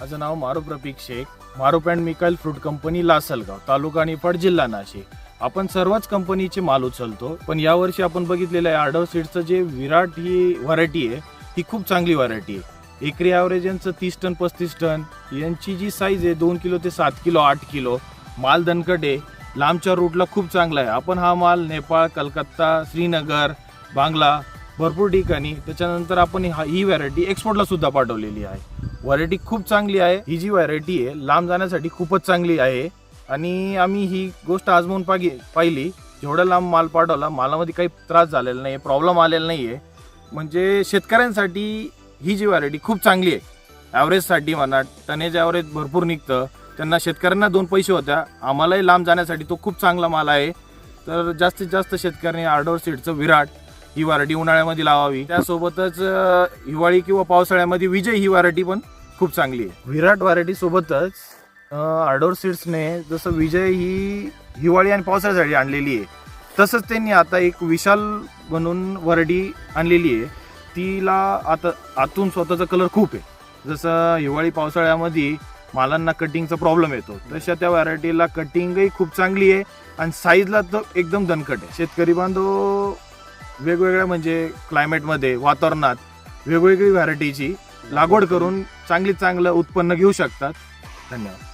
माझं नाव Maruf Rafiq Shaikh. Maruf and Mikail fruit company Lasalgaon taluka Niphad जिल्हा नाशिक. आपण सर्वच कंपनीचे माल उचलतो पण यावर्षी आपण बघितलेलं आहे आडव सीडचं जे विराट ही व्हरायटी आहे ही खूप चांगली व्हरायटी आहे. एकरी ॲव्हरेज यांचं तीस टन पस्तीस टन यांची जी साईज आहे दोन किलो ते सात किलो आठ किलो माल दणकट आहे. लांबच्या रूटला खूप चांगला आहे. आपण हा माल नेपाळ कलकत्ता श्रीनगर बांगला भरपूर ठिकाणी. त्याच्यानंतर आपण हा- ही व्हरायटी एक्सपोर्टला सुद्धा पाठवलेली आहे. व्हरायटी खूप चांगली आहे. ही जी व्हरायटी आहे लांब जाण्यासाठी खूपच चांगली आहे. आणि आम्ही ही गोष्ट आजमावून पागी पाहिली. जेवढा लांब माल पाठवला मालामध्ये काही त्रास झालेला नाही प्रॉब्लेम आलेला नाही आहे म्हणजे शेतकऱ्यांसाठी ही जी व्हरायटी खूप चांगली आहे. ॲव्हरेजसाठी म्हणा टनेज ॲव्हरेज भरपूर निघतं. त्यांना शेतकऱ्यांना दोन पैसे होत्या. आम्हालाही लांब जाण्यासाठी तो खूप चांगला माल आहे. तर जास्तीत जास्त शेतकऱ्यांनी आर्डोर सीडचं विराट ही व्हरायटी उन्हाळ्यामध्ये लावावी. त्यासोबतच हिवाळी किंवा पावसाळ्यामध्ये विजय ही व्हरायटी पण खूप चांगली आहे. विराट व्हरायटी सोबतच आर्डोर सीड्सने जसं विजय ही हिवाळी आणि पावसाळ्यासाठी आणलेली आहे तसंच त्यांनी आता एक विशाल म्हणून व्हरायटी आणलेली आहे. तिला आता आतून स्वतःचा कलर खूप आहे. जसं हिवाळी पावसाळ्यामध्ये मालांना कटिंगचा प्रॉब्लेम येतो तशा त्या व्हरायटीला कटिंगही खूप चांगली आहे आणि साईजला तर एकदम दणकट आहे. शेतकरी बांधव वेगवेगळ्या म्हणजे क्लायमेटमध्ये वातावरणात वेगवेगळी व्हरायटीची लागवड करून चांगली चांगलं उत्पन्न घेऊ शकतात. धन्यवाद.